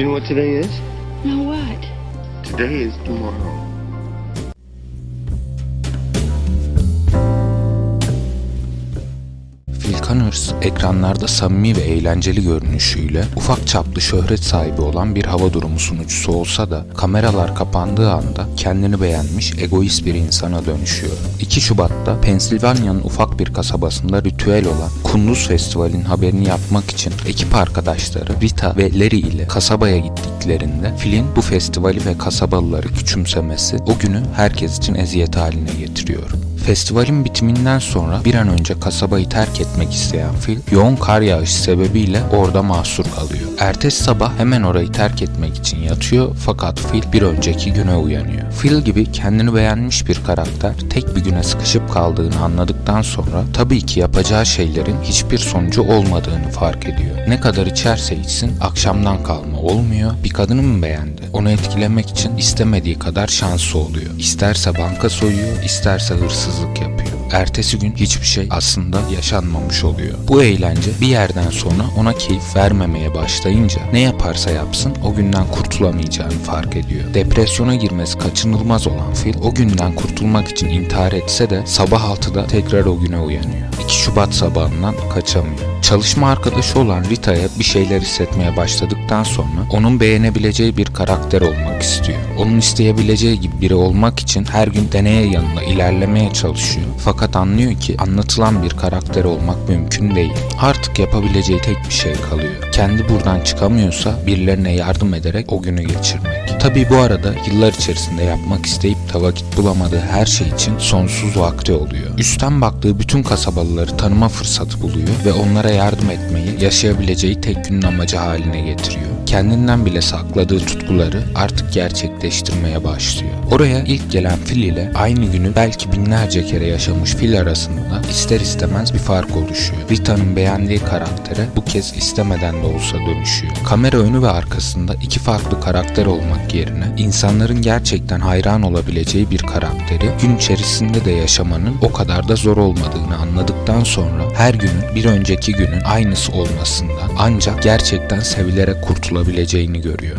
you know what today is? No, what? Today is tomorrow. Connors ekranlarda samimi ve eğlenceli görünüşüyle ufak çaplı şöhret sahibi olan bir hava durumu sunucusu olsa da kameralar kapandığı anda kendini beğenmiş egoist bir insana dönüşüyor. 2 Şubat'ta Pensilvanya'nın ufak bir kasabasında ritüel olan Kunduz Festival'in haberini yapmak için ekip arkadaşları Rita ve Larry ile kasabaya gittiklerinde Phil'in bu festivali ve kasabalıları küçümsemesi o günü herkes için eziyet haline getiriyor. Festivalin bitiminden sonra bir an önce kasabayı terk etmek isteyen Phil, yoğun kar yağışı sebebiyle orada mahsur kalıyor. Ertesi sabah hemen orayı terk etmek için yatıyor fakat Phil bir önceki güne uyanıyor. Phil gibi kendini beğenmiş bir karakter tek bir güne sıkışıp kaldığını anladıktan sonra tabii ki yapacağı şeylerin hiçbir sonucu olmadığını fark ediyor. Ne kadar içerse içsin akşamdan kalma olmuyor. Bir kadını mı beğendi? Onu etkilemek için istemediği kadar şansı oluyor. İsterse banka soyuyor, isterse Hazırsızlık yapıyor. Ertesi gün hiçbir şey aslında yaşanmamış oluyor. Bu eğlence bir yerden sonra ona keyif vermemeye başlayınca ne yaparsa yapsın o günden kurtulamayacağını fark ediyor. Depresyona girmesi kaçınılmaz olan Phil o günden kurtulmak için intihar etse de sabah 6'da tekrar o güne uyanıyor. 2 Şubat sabahından kaçamıyor. Çalışma arkadaşı olan Rita'ya bir şeyler hissetmeye başladıktan sonra onun beğenebileceği bir karakter olmak istiyor. Onun isteyebileceği gibi biri olmak için her gün deneye yanına ilerlemeye çalışıyor. Fakat anlıyor ki anlatılan bir karakter olmak mümkün değil. Artık yapabileceği tek bir şey kalıyor. Kendi buradan çıkamıyorsa birilerine yardım ederek o günü geçirmek. Tabii bu arada yıllar içerisinde yapmak isteyip de vakit bulamadığı her şey için sonsuz vakti oluyor. Üstten baktığı bütün kasabalıları tanıma fırsatı buluyor ve onlara yardım etmeyi yaşayabileceği tek günün amacı haline getiriyor. Kendinden bile sakladığı tutkuları artık gerçekleştirmeye başlıyor. Oraya ilk gelen Phil ile aynı günü belki binlerce kere yaşamış Phil arasında ister istemez bir fark oluşuyor. Rita'nın beğendiği karaktere bu kez istemeden de olsa dönüşüyor. Kamera önü ve arkasında iki farklı karakter olmak yerine insanların gerçekten hayran olabileceği bir karakteri gün içerisinde de yaşamanın o kadar da zor olmadığını anladıktan sonra her günün bir önceki günün aynısı olmasından ancak gerçekten sevilerek kurtulabileceğini görüyor.